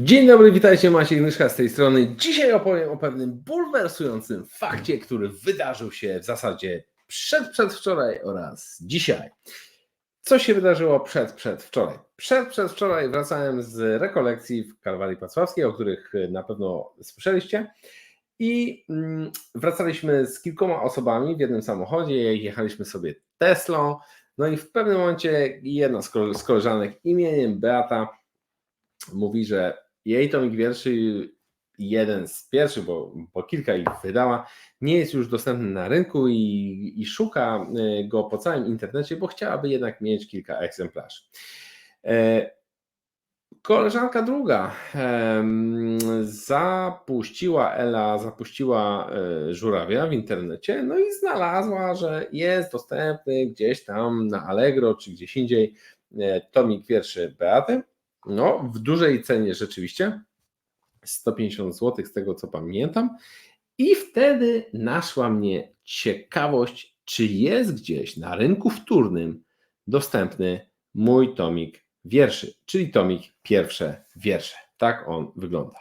Dzień dobry, witajcie, Maciej Gnyszka z tej strony. Dzisiaj opowiem o pewnym bulwersującym fakcie, który wydarzył się w zasadzie przed, przedwczoraj oraz dzisiaj. Co się wydarzyło przed, przedwczoraj? Przed, przedwczoraj wracałem z rekolekcji w Kalwarii Pacławskiej, o których na pewno słyszeliście. I mm, wracaliśmy z kilkoma osobami w jednym samochodzie, jechaliśmy sobie Teslą, no i w pewnym momencie jedna z koleżanek imieniem Beata mówi, że jej tomik wierszy, jeden z pierwszych, bo, bo kilka ich wydała, nie jest już dostępny na rynku i, i szuka y, go po całym internecie, bo chciałaby jednak mieć kilka egzemplarzy. E, Koleżanka druga zapuściła, Ela zapuściła e, żurawia w internecie, no i znalazła, że jest dostępny gdzieś tam na Allegro czy gdzieś indziej e, tomik wierszy Beaty. No, w dużej cenie rzeczywiście, 150 zł z tego co pamiętam. I wtedy naszła mnie ciekawość, czy jest gdzieś na rynku wtórnym dostępny mój tomik wierszy, czyli tomik pierwsze wiersze. Tak on wygląda.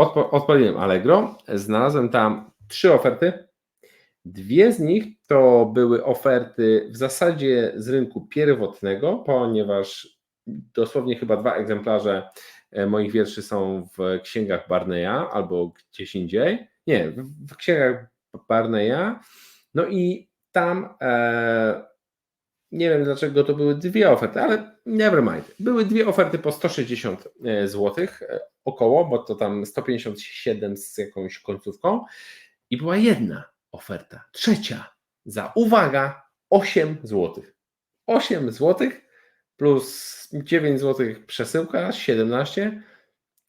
Odpo- odpaliłem Allegro, znalazłem tam trzy oferty. Dwie z nich to były oferty w zasadzie z rynku pierwotnego, ponieważ dosłownie chyba dwa egzemplarze e, moich wierszy są w księgach Barneya albo gdzieś indziej. Nie, w- księgach Barneya. No i tam e, nie wiem dlaczego to były dwie oferty, ale never mind. Były dwie oferty po 160 zł około, bo to tam 157 z jakąś końcówką. I była jedna oferta, trzecia, za uwaga 8 zł. 8 zł plus 9 zł przesyłka, 17.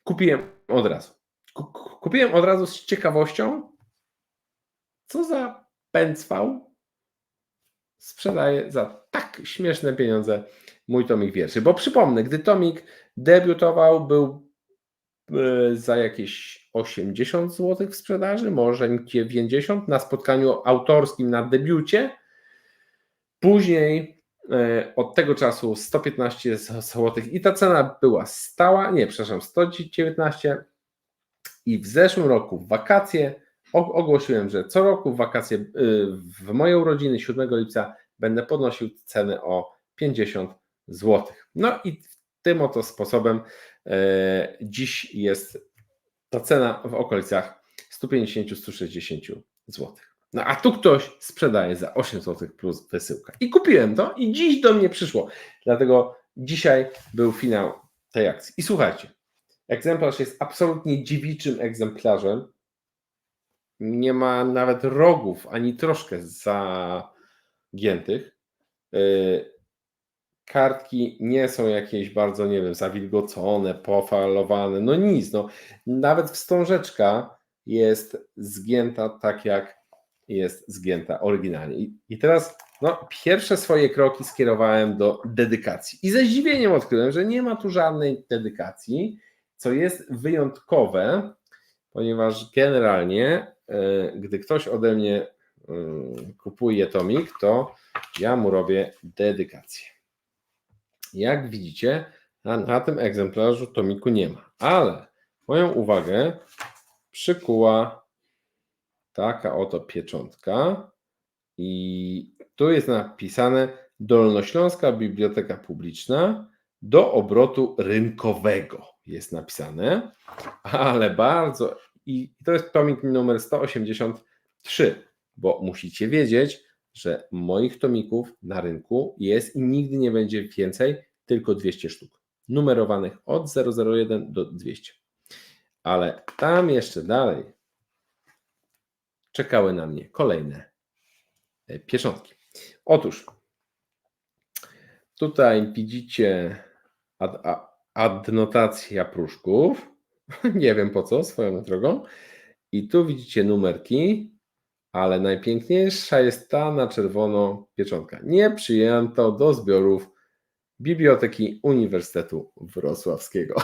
Kupiłem od razu. Ku- ku- Kupiłem od razu z ciekawością, co za pęcwał sprzedaje za tak śmieszne pieniądze mój tomik wierszy. Bo przypomnę, gdy tomik debiutował, był e, za jakieś 80 zł w sprzedaży, może 90 na spotkaniu autorskim na debiucie. Później od tego czasu 115 zł i ta cena była stała, nie, przepraszam, 119 i w zeszłym roku w wakacje ogłosiłem, że co roku w wakacje y, w moje urodziny 7 lipca będę podnosił cenę o 50 zł. No i tym oto sposobem e, dziś jest ta cena w okolicach 150-160 zł. No a tu ktoś sprzedaje za 8 zł plus wysyłka. I kupiłem to i dziś do mnie przyszło. Dlatego dzisiaj był finał tej akcji. I słuchajcie, egzemplarz jest absolutnie dziewiczym egzemplarzem. Nie ma nawet rogów, ani troszkę zagiętych. Yy, Kartki nie są jakieś bardzo, nie wiem, zawilgocone, pofalowane, no nic. No. Nawet wstążeczka jest zgięta tak, jak jest zgięta oryginalnie. I, teraz no, pierwsze swoje kroki skierowałem do dedykacji. I ze zdziwieniem odkryłem, że nie ma tu żadnej dedykacji, co jest wyjątkowe, ponieważ generalnie, e, gdy ktoś ode mnie mm, kupuje tomik, to ja mu robię dedykację. Jak widzicie, na, na tym egzemplarzu tomiku nie ma, ale moją uwagę przykuła taka oto pieczątka i tu jest napisane Dolnośląska Biblioteka Publiczna do obrotu rynkowego jest napisane, ale bardzo i to jest tomik numer 183, bo musicie wiedzieć, że moich tomików na rynku jest i nigdy nie będzie więcej, tylko 200 sztuk. Numerowanych od 001 do 200. Ale tam jeszcze dalej czekały na mnie kolejne e, pieczątki. Otóż tutaj widzicie ad, a- adnotacja pruszków. Nie wiem po co, swoją drogą. I tu widzicie numerki, ale najpiękniejsza jest ta na czerwono pieczątka. Nie przyjęto do zbiorów Biblioteki Uniwersytetu Wrocławskiego.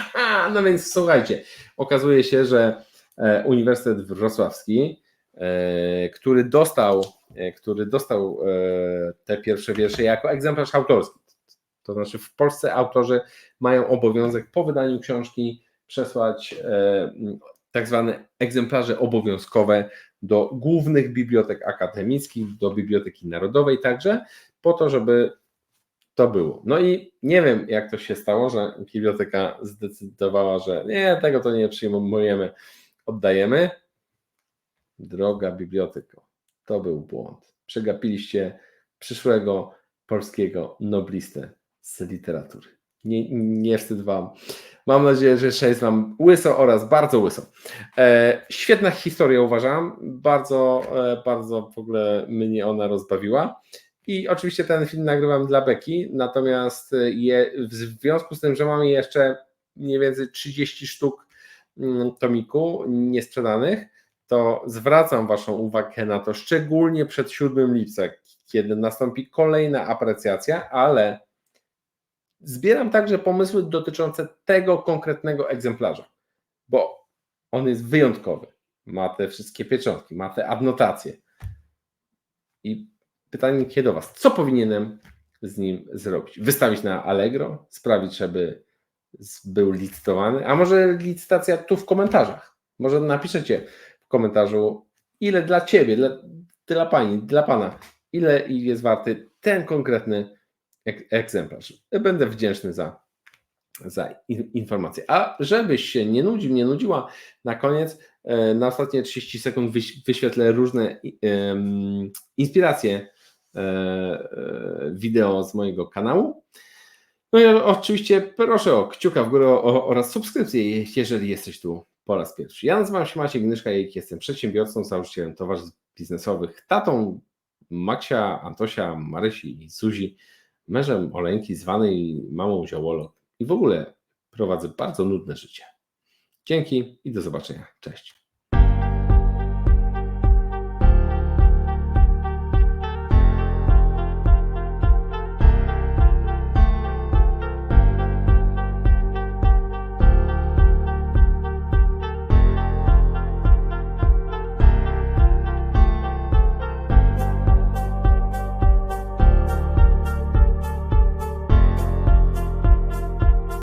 no więc słuchajcie, okazuje się, że e, Uniwersytet Wrocławski, który dostał, e, który dostał e, te pierwsze wiersze jako egzemplarz autorski. To znaczy w Polsce autorzy mają obowiązek po wydaniu książki przesłać e, tak zwane egzemplarze obowiązkowe do głównych bibliotek akademickich, do Biblioteki Narodowej także, po to, żeby to było. No i nie wiem, jak to się stało, że biblioteka zdecydowała, że nie, tego to nie przyjmujemy, oddajemy. Droga biblioteko, to był błąd. Przegapiliście przyszłego polskiego noblistę z literatury. Nie, nie wstyd Wam. Mam nadzieję, że jeszcze jest Wam łyso oraz bardzo łyso. E, świetna historia uważam. Bardzo, e, bardzo w ogóle mnie ona rozbawiła. I oczywiście ten film nagrywam dla Beki, natomiast je, w związku z tym, że mamy jeszcze mniej więcej 30 sztuk mm, tomiku niesprzedanych, to zwracam Waszą uwagę na to, szczególnie przed 7 lipca, kiedy nastąpi kolejna aprecjacja, ale zbieram także pomysły dotyczące tego konkretnego egzemplarza, bo on jest wyjątkowy. Ma te wszystkie pieczątki, ma te adnotacje. I pytanie kiedy do Was, co powinienem z nim zrobić? Wystawić na Allegro, sprawić, żeby był licytowany, a może licytacja tu w komentarzach. Może napiszecie komentarzu, ile dla Ciebie, dla, dla Pani, dla Pana, ile jest warty ten konkretny egzemplarz. Będę wdzięczny za, za informację. A żebyś się nie nudził, nie nudziła, na koniec, e, na ostatnie 30 sekund wyświetlę różne inspiracje e, e, wideo z mojego kanału. No i oczywiście proszę o kciuka w górę oraz subskrypcję, jeżeli jesteś tu po raz pierwszy. Ja nazywam się Maciej Gnyszka jestem przedsiębiorcą, założycielem towarzystw biznesowych, tatą Macia, Antosia, Marysi i Zuzi mężem Oleńki, zwanej mamą Ziołolot i w ogóle prowadzę bardzo nudne życie. Dzięki i do zobaczenia. Cześć.